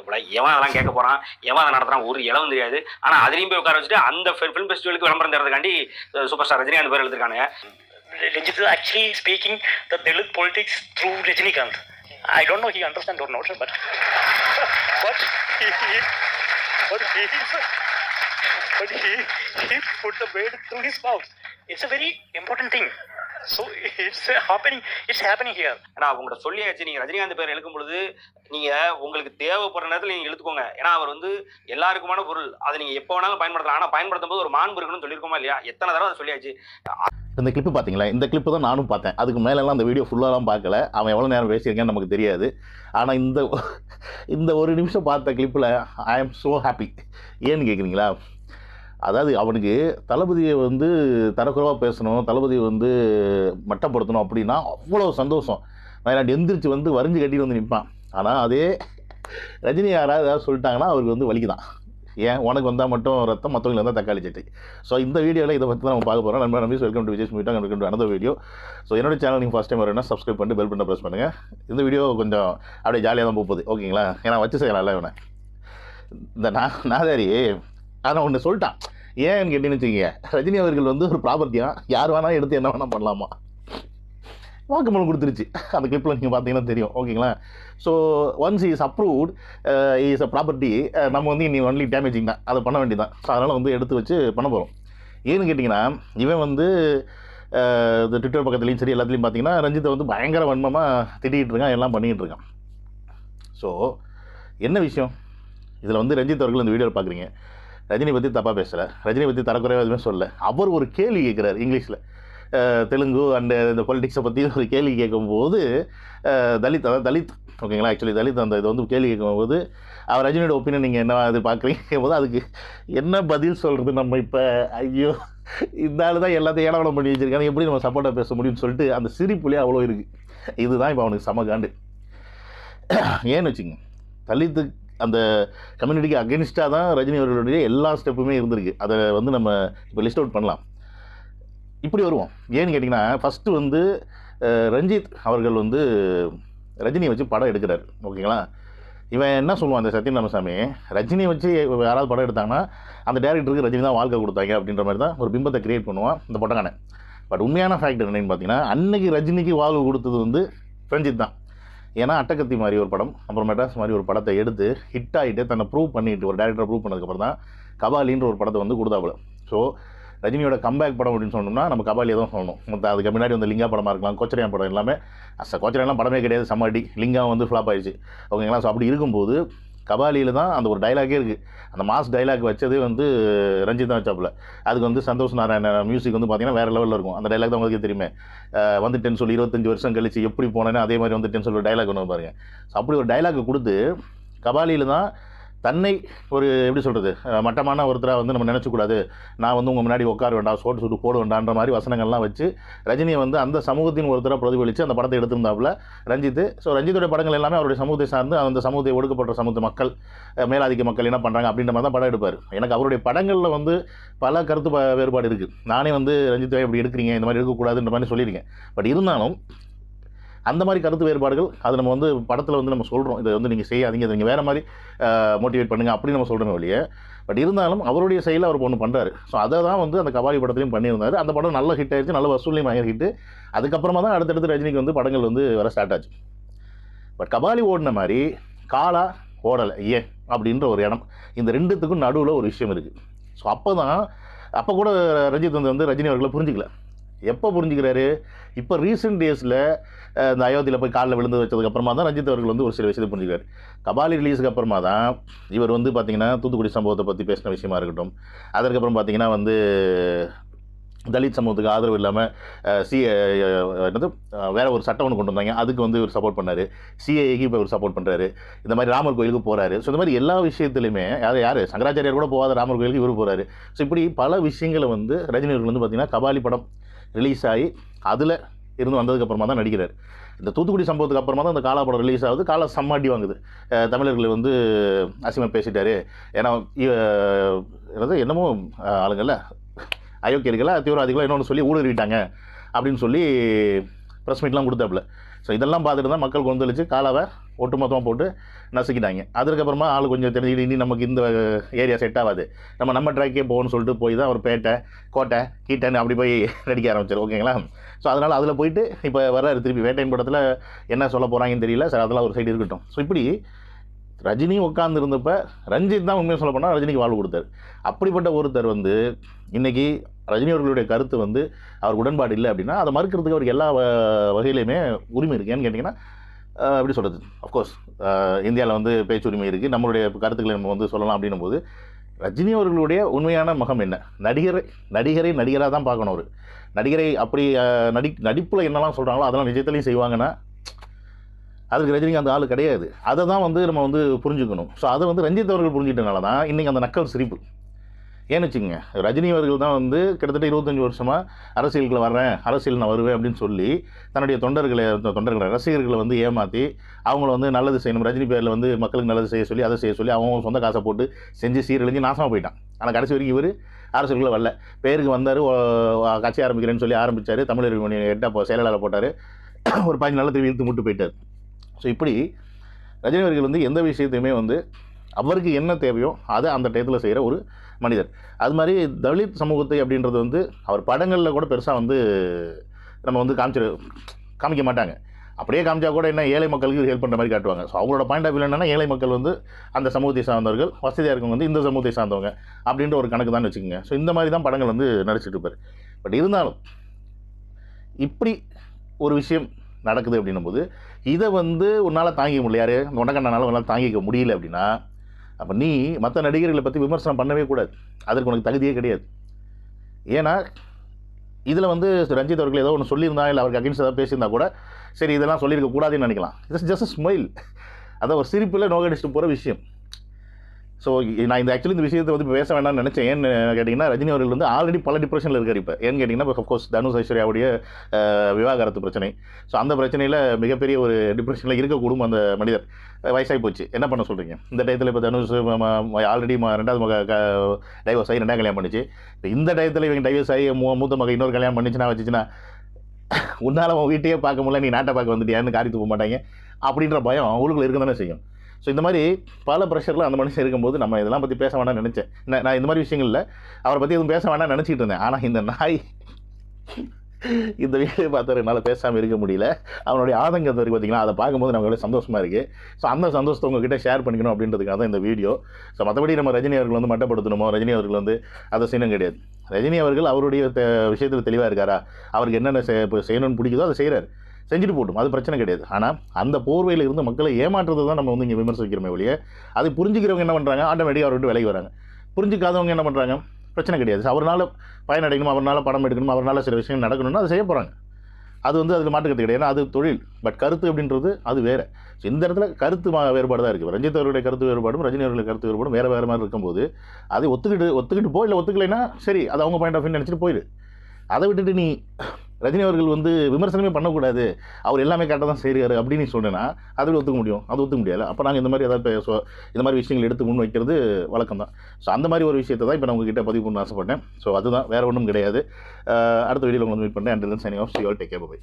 வச்சிருக்காங்க போல எவன் அதெல்லாம் கேட்க போறான் எவன் அதை நடத்துறான் ஒரு இளவும் தெரியாது ஆனா அதுலயும் போய் உட்கார வச்சுட்டு அந்த ஃபிலிம் ஃபெஸ்டிவலுக்கு விளம்பரம் தரதுக்காண்டி சூப்பர் ஸ்டார் ரஜினிகாந்த் பேர் எழுதிருக்காங்க actually speaking the Telugu politics through Rajinikanth I don't know he understand ஒரு note but but but he but he he put the bed through his mouth. It's a very important. So it's uh, happening. It's happening here. ஏன்னா அவங்கள்ட்ட சொல்லியாச்சு. நீங்க ரஜினிகாந்த் பேர் எழுக்கும் பொழுது நீங்க உங்களுக்கு தேவைப்படுற நேரத்துல நீங்க எழுத்துக்கோங்க. ஏன்னா அவர் வந்து எல்லாருக்குமான பொருள். அதை நீங்க எப்போ வேணாலும் பயன்படுத்தலாம். ஆனா பயன்படுத்தும் போது ஒரு மாண்பு இருக்கணும்னு சொல்லியிருக்கோமா இல்லையா? எத்தனை தடவை அதை சொல்லியாச்சு? இந்த கிளிப்பு பார்த்தீங்களா? இந்த கிளிப்பு தான் நானும் பார்த்தேன். அதுக்கு மேலெல்லாம் அந்த வீடியோ ஃபுல்லாலாம் பார்க்கல. அவன் எவ்வளோ நேரம் பேசியிருக்கேன்னு நமக்கு தெரியாது. ஆனால் இந்த இந்த ஒரு நிமிஷம் பார்த்த கிளிப்பில் ஐ எம் ஸோ ஹாப்பி ஏன்னு கேட்குறீங்களா அதாவது அவனுக்கு தளபதியை வந்து தரக்குறவாக பேசணும் தளபதியை வந்து மட்டப்படுத்தணும் அப்படின்னா அவ்வளோ சந்தோஷம். நான் எந்திரிச்சு வந்து வரிஞ்சு கட்டிட்டு வந்து நிற்பான் ஆனால் அதே ரஜினி யாராவது ஏதாவது சொல்லிட்டாங்கன்னா அவருக்கு வந்து வலிக்குதான். ஏன்? உனக்கு வந்தால் மட்டும் ரத்தம் மற்றவங்களுக்கு வந்தால் தக்காளி சட்டை. ஸோ இந்த வீடியோவில் இதை பற்றி தான் நம்ம பார்க்க போகிறோம் நண்பர் நம்பி welcome to Vijay மீட்டாங்க welcome to another video so என்னோட சேனல் நீங்கள் ஃபஸ்ட் டைம் வரணும்னா சப்ஸ்கிரைப் பண்ணிட்டு பெல் பண்ண ப்ரெஸ் பண்ணுங்கள் இந்த வீடியோ கொஞ்சம் அப்படியே ஜாலியாக தான் போகுது. ஓகேங்களா? ஏன்னா வச்சு செய்யலாம்ல இவனை. இந்த நான் நாதாரி ஆனால் ஒன்று சொல்லிட்டான். ஏன்னு கேட்டீங்கன்னு வச்சுக்கோங்க ரஜினி அவர்கள் வந்து ஒரு ப்ராப்பர்ட்டியாக யார் வேணாலும் எடுத்து என்ன வேணால் பண்ணலாமா? வாக்குமூலம் கொடுத்துருச்சு. அந்த கிளிப்பில் நீங்கள் பார்த்தீங்கன்னா தெரியும். ஓகேங்களா so once is approved is a property நம்ம வந்து இனி ஒன்லி டேமேஜிங் தான். அதை பண்ண வேண்டியதான் ஸோ அதனால் வந்து எடுத்து வச்சு பண்ண போகிறோம் ஏன்னு கேட்டிங்கன்னா இவன் வந்து uh, இந்த ட்விட்டர் பக்கத்துலேயும் சரி எல்லாத்துலேயும் பார்த்தீங்கன்னா ரஞ்சித்தை வந்து பயங்கர வன்மமாக திட்டிகிட்டு இருக்கான் எல்லாம் பண்ணிகிட்டு இருக்கான். ஸோ என்ன விஷயம்? இதில் வந்து ரஞ்சித் அவர்கள் இந்த வீடியோவில் பார்க்குறீங்க. ரஜினி பற்றி தப்பாக பேசலை. ரஜினி பற்றி தரக்குறையாக எதுவுமே சொல்லலை. அவர் ஒரு கேள்வி கேட்குறாரு இங்கிலீஷில். தெலுங்கு அண்டு இந்த பொலிட்டிக்ஸை பற்றி ஒரு கேள்வி கேட்கும்போது தலித் அதாவது தலித் ஓகேங்களா ஆக்சுவலி தலித் அந்த இது வந்து கேள்வி கேட்கும்போது அவர் ரஜினியோட ஒப்பீனியன் நீங்கள் என்ன அது பார்க்குறீங்க போது அதுக்கு என்ன பதில் சொல்கிறது நம்ம இப்போ? ஐயோ இந்த ஆள் தான் எல்லாத்தையும் ஏடவலம் பண்ணி வச்சிருக்காங்க. எப்படி நம்ம சப்போர்ட்டாக பேச முடியும்னு சொல்லிட்டு அந்த சிரிப்புலேயே அவ்வளோ இருக்குது இதுதான் இப்போ அவனுக்கு சம காண்டு. ஏன்னு வச்சுங்க தலித்து அந்த கம்யூனிட்டிக்கு அகென்ஸ்டாக தான் ரஜினி அவர்களுடைய எல்லா ஸ்டெப்புமே இருந்திருக்கு. அதை வந்து நம்ம இப்போ லிஸ்ட் அவுட் பண்ணலாம். இப்படி வருவோம். ஏன்னு கேட்டிங்கன்னா ஃபஸ்ட்டு வந்து ரஞ்சித் அவர்கள் வந்து ரஜினியை வச்சு படம் எடுக்கிறார். ஓகேங்களா? இவன் என்ன சொல்லுவான் அந்த சத்யன் ராமசாமி? ரஜினியை வச்சு யாராவது படம் எடுத்தாங்கன்னா அந்த டேரக்டருக்கு ரஜினி தான் வாழ்க்கை கொடுத்தாங்க அப்படின்ற மாதிரி தான் ஒரு பிம்பத்தை கிரியேட் பண்ணுவான் இந்த பொட்டக்கான பட் உண்மையான ஃபேக்ட் என்னன்னு பார்த்தீங்கன்னா அன்னைக்கு ரஜினிக்கு வாழ்வு கொடுத்தது வந்து ரஞ்சித் தான். ஏன்னா அட்டகத்தி மாதிரி ஒரு படம் அப்புறம் மெட்ராஸ் மாதிரி ஒரு படத்தை எடுத்து ஹிட் ஆகிட்டு தன்னை ப்ரூவ் பண்ணிட்டு ஒரு டேரக்டர் ப்ரூவ் பண்ணதுக்கப்புறம் தான் கபாலின்ற ஒரு படத்தை வந்து கொடுத்தாப்புல. ஸோ ரஜினியோட கம்பேக் படம் அப்படின்னு சொன்னோம்னா நம்ம கபாலியை தான் சொல்லணும். மற்ற அதுக்கு முன்னாடி வந்து லிங்கா படமாக இருக்கலாம் கோச்சரியான் படம் எல்லாமே அச கோச்சரியான்லாம் படமே கிடையாது சம்மாடி லிங்கா வந்து ஃப்ளாப் ஆயிடுச்சு. ஓகேங்களா? ஸோ அப்படி இருக்கும்போது கபாலியில் தான் அந்த ஒரு டைலாகே இருக்குது அந்த மாஸ் டைலாக் வச்சதே வந்து ரஞ்சித் தான் வச்சாப்புல. அதுக்கு வந்து சந்தோஷ் நாராயண மியூசிக் வந்து பார்த்தீங்கன்னா வேறு லெவலில் இருக்கும். அந்த டைலாக் தான் உங்களுக்கு தெரியுமே. வந்துட்டேன்னு சொல்லி இருபத்தஞ்சி வருஷம் கழிச்சு எப்படி போனேன்னு அதே மாதிரி வந்துட்டேன்னு சொல்லி டைலாக் ஒன்று பாருங்க. ஸோ அப்படி ஒரு டைலாக் கொடுத்து கபாலியில் தான் தன்னை ஒரு எப்படி சொல்கிறது மட்டமான ஒருத்தராக வந்து நம்ம நினச்சக்கூடாது நான் வந்து உங்கள் முன்னாடி உட்கார வேண்டாம் சோட்டு சுட்டு போட வேண்டான்ற மாதிரி வசனங்கள்லாம் வச்சு ரஜினியை வந்து அந்த சமூகத்தின் ஒருத்தராக பிரதிபலித்து அந்த படத்தை எடுத்திருந்தாப்புல ரஞ்சித் ஸோ ரஞ்சித்துடைய படங்கள் எல்லாமே அவருடைய சமூகத்தை சார்ந்து அந்த சமூகத்தை ஒடுக்கப்பட்ட சமூக மக்கள் மேலாதிக்க மக்கள் என்ன பண்ணுறாங்க அப்படின்ற மாதிரி தான் படம் எடுப்பார். எனக்கு அவருடைய படங்களில் வந்து பல கருத்து வேறுபாடு இருக்குது நானே வந்து ரஞ்சித் இப்படி எடுக்கிறீங்க இந்த மாதிரி எடுக்கக்கூடாதுன்ற மாதிரி சொல்லியிருக்கேன். பட் இருந்தாலும் அந்த மாதிரி கருத்து வேறுபாடுகள் அது நம்ம வந்து படத்தில் வந்து நம்ம சொல்கிறோம் இதை வந்து நீங்கள் செய்யாதீங்க இதை நீங்கள் வேறு மாதிரி மோட்டிவேட் பண்ணுங்கள் அப்படின்னு நம்ம சொல்கிறோம் வழியே பட் இருந்தாலும் அவருடைய செயலில் அவர் ஒன்று பண்ணுறாரு ஸோ அதை தான் வந்து அந்த கபாலி படத்துலையும் பண்ணியிருந்தார். அந்த படம் நல்ல ஹிட் ஆயிடுச்சு நல்ல வசூலையும் பயங்கர ஹிட்டு அதுக்கப்புறமா தான் அடுத்தடுத்து ரஜினிக்கு வந்து படங்கள் வந்து வர ஸ்டார்ட் ஆச்சு. பட் கபாலி ஓடின மாதிரி காலா ஓடலை ஏன் அப்படின்ற ஒரு இடம் இந்த ரெண்டுத்துக்கும் நடுவில் ஒரு விஷயம் இருக்குது ஸோ அப்போ தான் அப்போ கூட ரஞ்சித் வந்து வந்து ரஜினி அவர்களை புரிஞ்சிக்கல. எப்போ புரிஞ்சுக்கிறாரு? இப்போ ரீசெண்ட் டேஸில் இந்த அயோத்தியில் போய் காலில் விழுந்து வச்சதுக்கப்புறமா தான் ரஞ்சித் அவர்கள் வந்து ஒரு சில விஷயத்தை புரிஞ்சுக்கிறார். கபாலி ரிலீஸுக்கு அப்புறமா தான் இவர் வந்து பார்த்திங்கன்னா தூத்துக்குடி சம்பவத்தை பற்றி பேசின விஷயமா இருக்கட்டும். அதற்கப்புறம் பார்த்திங்கன்னா வந்து தலித் சமூகத்துக்கு ஆதரவு இல்லாமல் சி என்னது வேறு ஒரு சட்டம் ஒன்று கொண்டு வந்தாங்க. அதுக்கு வந்து இவர் சப்போர்ட் பண்ணார். சிஏஏக்கு இப்போ இவர் சப்போர்ட் பண்ணுறாரு இந்த மாதிரி ராமர் கோயிலுக்கு போகிறாரு ஸோ இந்த மாதிரி எல்லா விஷயத்துலையுமே யார் யார்? சங்கராச்சாரியார் கூட போகாத ராமர் கோயிலுக்கு இவர் போகிறாரு ஸோ இப்படி பல விஷயங்களை வந்து ரஜினி வந்து பார்த்திங்கன்னா கபாலி படம் ரிலீஸ் ஆகி அதில் இருந்து வந்ததுக்கப்புறமா தான் நடிக்கிறார். இந்த தூத்துக்குடி சம்பவத்துக்கு அப்புறமா தான் இந்த காலா படம் ரிலீஸ் ஆகுது. காலா சம்மாட்டி வாங்குது. தமிழர்கள் வந்து அசிமா பேசிட்டாரு. ஏன்னா என்னமோ ஆளுங்கள்ல அயோக்கியர்களா தீவிரவாதிகளா இன்னொன்று சொல்லி ஊடுருவிட்டாங்க. அப்படின்னு சொல்லி ப்ரெஸ் மீட்லாம் கொடுத்தாப்புல. ஸோ இதெல்லாம் பார்த்துட்டு தான் மக்கள் கொந்தளிச்சு காலாவை ஒட்டுமொத்தமாக போட்டு நசுக்கிட்டாங்க. அதுக்கப்புறமா ஆள் கொஞ்சம் தெரிஞ்சுக்கிட்டு இனி நமக்கு இந்த ஏரியா செட் ஆகாது. நம்ம நம்ம ட்ராக்கே போகணும்னு சொல்லிட்டு போய் தான் ஒரு பேட்டை கோட்டை கீட்டைன்னு அப்படி போய் நடிக்க ஆரம்பிச்சிரு. ஓகேங்களா? ஸோ அதனால் அதில் போயிட்டு இப்போ வர்றாரு. திருப்பி வேட்டையின் படத்தில் என்ன சொல்ல போகிறாங்கன்னு தெரியல. சார் அதெல்லாம் ஒரு சைடு இருக்கட்டும். ஸோ இப்படி ரஜினி உட்காந்துருந்தப்ப ரஞ்சித் தான் உண்மையை சொல்ல போனால் ரஜினிக்கு வாழ்வு கொடுத்தார். அப்படிப்பட்ட ஒருத்தர் வந்து இன்றைக்கி ரஜினி அவர்களுடைய கருத்து வந்து அவர் உடன்பாடு இல்லை அப்படின்னா அதை மறுக்கிறதுக்கு அவருக்கு எல்லா வ- வகையிலையுமே உரிமை இருக்குது ஏன்னு கேட்டிங்கன்னா எப்படி சொல்கிறது அஃப்கோர்ஸ் இந்தியாவில் வந்து பேச்சுரிமை இருக்குது நம்மளுடைய கருத்துக்களை நம்ம வந்து சொல்லலாம் அப்படின்னும் போது ரஜினி அவர்களுடைய உண்மையான முகம் என்ன? நடிகரை நடிகரை நடிகராக தான் பார்க்கணும் அவர். நடிகரை அப்படி நடி நடிப்பில் என்னெல்லாம் சொல்கிறாங்களோ அதெல்லாம் நிஜத்துலையும் செய்வாங்கன்னா அதுக்கு ரஜினிகாந்த் ஆள் கிடையாது. அதை தான் வந்து நம்ம வந்து புரிஞ்சுக்கணும். ஸோ அதை வந்து ரஞ்சித் அவர்கள் புரிஞ்சிட்டனால தான் இன்றைக்கி அந்த நக்கல் சிரிப்பு. ஏன்னு வச்சுங்க ரஜினி அவர்கள் தான் வந்து கிட்டத்தட்ட இருபத்தஞ்சி வருஷமாக அரசியலுக்குள்ள வர்றேன் அரசியல் நான் வருவேன் அப்படின்னு சொல்லி தன்னுடைய தொண்டர்களை தொண்டர்களை ரசிகர்களை வந்து ஏமாற்றி அவங்கள வந்து நல்லது செய்யணும். ரஜினி பேரில் வந்து மக்களுக்கு நல்லது செய்ய சொல்லி அதை செய்ய சொல்லி அவங்க சொந்த காசை போட்டு செஞ்சு சீரழிஞ்சு நாசமாக போயிட்டான். ஆனால் கடைசி வரைக்கும் இவர் அரசியலுக்குள்ள வரல. பேருக்கு வந்தார் கட்சி ஆரம்பிக்கிறேன்னு சொல்லி ஆரம்பித்தார் தமிழர் மணி செயலாளர் போட்டார். ஒரு பதினஞ்சு நாள் திரும்பி இழுத்து முட்டு போயிட்டார். ஸோ இப்படி ரஜினி அவர்கள் வந்து எந்த விஷயத்தையுமே வந்து அவருக்கு என்ன தேவையோ அதை அந்த டயத்தில் செய்கிற ஒரு மனிதர். அது மாதிரி தலித் சமூகத்தை அப்படின்றது வந்து அவர் படங்களில் கூட பெருசாக வந்து நம்ம வந்து காமிச்சிரு காமிக்க மாட்டாங்க. அப்படியே காமிச்சா கூட என்ன ஏழை மக்களுக்கு ஹெல்ப் பண்ணுற மாதிரி காட்டுவாங்க. ஸோ அவங்களோட பாயிண்ட் ஆஃப் வியூ என்னன்னா ஏழை மக்கள் வந்து அந்த சமூகத்தை சார்ந்தவர்கள் வசதியாக இருக்கவங்க வந்து இந்த சமூகத்தை சார்ந்தவங்க அப்படின்ற ஒரு கணக்கு தான் வச்சுக்கோங்க. ஸோ இந்த மாதிரி தான் படங்கள் வந்து நடிச்சிட்டு இருப்பார். பட் இருந்தாலும் இப்படி ஒரு விஷயம் நடக்குது அப்படின்னும் போது இதை வந்து உன்னால் தாங்கிக்க முடியல யாரு? உனக்கண்ணனால உன்னால் தாங்கிக்க முடியல அப்படின்னா அப்போ நீ மற்ற நடிகர்களை பற்றி விமர்சனம் பண்ணவே கூடாது. அதற்கு உனக்கு தகுதியே கிடையாது. ஏன்னா இதில் வந்து ரஞ்சித் அவர்கள் ஏதோ ஒன்று சொல்லியிருந்தா இல்லை அவருக்கு அகைன்ஸ்ட் ஏதாவது பேசியிருந்தா கூட சரி இதெல்லாம் சொல்லியிருக்க கூடாதுன்னு நினைக்கலாம். இட்ஸ் ஜஸ்ட் ஸ்மைல் அதான் ஒரு சிரிப்பில் நோகடிச்சுட்டு போகிற விஷயம். ஸோ நான் இந்த ஆக்சுவலி இந்த விஷயத்தை வந்து பேச வேண்டாம்னு நினச்சேன். ஏன்னு கேட்டிங்கன்னா ரஜினி அவர்கள் வந்து ஆல்ரெடி பல டிப்ரெஷனில் இருக்கார் இப்போ. ஏன்னு கேட்டிங்கன்னா இப்போ கோர்ஸ் தனுஷ் ஐஸ்வர்யாவுடைய விவாகரத்து பிரச்சனை. ஸோ அந்த பிரச்சனையில் மிகப்பெரிய ஒரு டிப்ரெஷனில் இருக்கக்கூடும் அந்த மனிதர். வயசாகி போச்சு. என்ன பண்ண சொல்கிறீங்க இந்த டயத்தில் இப்போ தனுஷ் ஆல்ரெடி ரெண்டாவது மக டைவர்ஸ் ஆகி ரெண்டாவது கல்யாணம் பண்ணிச்சு. இப்போ இந்த டயத்தில் இவங்க டைவர்ஸ் ஆகி மூ மூத்த மக இன்னொரு கல்யாணம் பண்ணிச்சுன்னா வச்சுச்சுன்னா உன்னால் உன் வீட்டையே பார்க்க முடியல நீ நாட்டை பார்க்க வந்துட்டியான்னு காரி போக மாட்டாங்க. அப்படின்ற பயம் அவங்களுக்குள்ள இருக்க தானே செய்யும். ஸோ இந்த மாதிரி பல ப்ரெஷரில் அந்த மனுஷன் இருக்கும்போது நம்ம இதெல்லாம் பற்றி பேச வேண்டாம்னு நினச்சேன். நான் நான் இந்த மாதிரி விஷயங்களில் அவரை பற்றி எதுவும் பேச வேண்டாம்னு நினச்சிக்கிட்டு இருந்தேன். ஆனால் இந்த நாய் இந்த வீடியோ பார்த்தவர் என்னால் பேசாமல் இருக்க முடியல. அவனுடைய ஆதங்கத்தை இருக்குது பார்த்தீங்கன்னா அதை பார்க்கும்போது நமக்கு எவ்வளோ சந்தோஷமாக இருக்குது ஸோ அந்த சந்தோஷத்தை உங்ககிட்ட ஷேர் பண்ணிக்கணும் அப்படின்றதுக்காக தான் இந்த வீடியோ. ஸோ மற்றபடி நம்ம ரஜினி அவர்கள் வந்து மட்டப்படுத்தணுமோ? ரஜினி அவர்கள் வந்து அதை சீனம் கிடையாது. ரஜினி அவர்கள் அவருடைய விஷயத்தில் தெளிவாக இருக்காரா? அவருக்கு என்னென்ன செய்- இப்போ செய்யணும்னு பிடிக்குதோ அதை செய்கிறார் செஞ்சுட்டு போட்டும். அது பிரச்சனை கிடையாது. ஆனால் அந்த போர்வையில் இருந்து மக்களை ஏமாற்றுறது தான் நம்ம வந்து இங்கே விமர்சிக்கிறோமே ஒழிய அதை புரிஞ்சுக்கிறவங்க என்ன பண்ணுறாங்க ஆட்டோமேட்டிக்காக அவர் விட்டு விலகி வராங்க. புரிஞ்சுக்காதவங்க என்ன பண்ணுறாங்க பிரச்சனை கிடையாது. அவரால் பயனடைக்கணும் அவரால் படம் எடுக்கணும்? அவரால் சில விஷயங்கள் நடக்கணும்னு அதை செய்ய போகிறாங்க அது வந்து அதில் மாட்டுக்கிறது கிடையாது. ஏன்னா அது தொழில். பட் கருத்து அப்படின்றது அது வேறு. ஸோ இந்த இடத்துல கருத்து மா- வேறுபாடு தான் இருக்குது ரஞ்சித் அவர்களுடைய கருத்து வேறுபாடும் ரஜினி அவர்களுடைய கருத்து வேறுபாடும் வேறு வேறு மாதிரி இருக்கும்போது அதை ஒத்துக்கிட்டு ஒத்துக்கிட்டு போ இல்லை ஒத்துக்கலைன்னா சரி அது அவங்க பாயிண்ட் ஆஃப் வியூ நினச்சிட்டு போயிடு அதை விட்டுட்டு நீ ரஜினி அவர்கள் வந்து விமர்சனமே பண்ணக்கூடாது. அவர் எல்லாமே கரெக்டாக தான் செய்கிறாரு அப்படின்னு சொன்னேன்னா அதை ஒத்துக்க முடியும். அது ஒத்துக்க முடியாது. அப்போ நாங்கள் இந்த மாதிரி ஏதாவது பேசுவ இந்த மாதிரி விஷயங்கள் எடுத்து முன் வைக்கிறது வழக்கம் தான். ஸோ அந்த மாதிரி ஒரு விஷயத்தை தான் இப்போ நான் உங்ககிட்ட பதிவு பண்ண ஆசைப்பட்டேன். ஸோ அதுதான் வேறு ஒன்றும் கிடையாது. அடுத்த வீடியோவில் வந்து மீட் பண்ணேன் and then signing off see all take care bye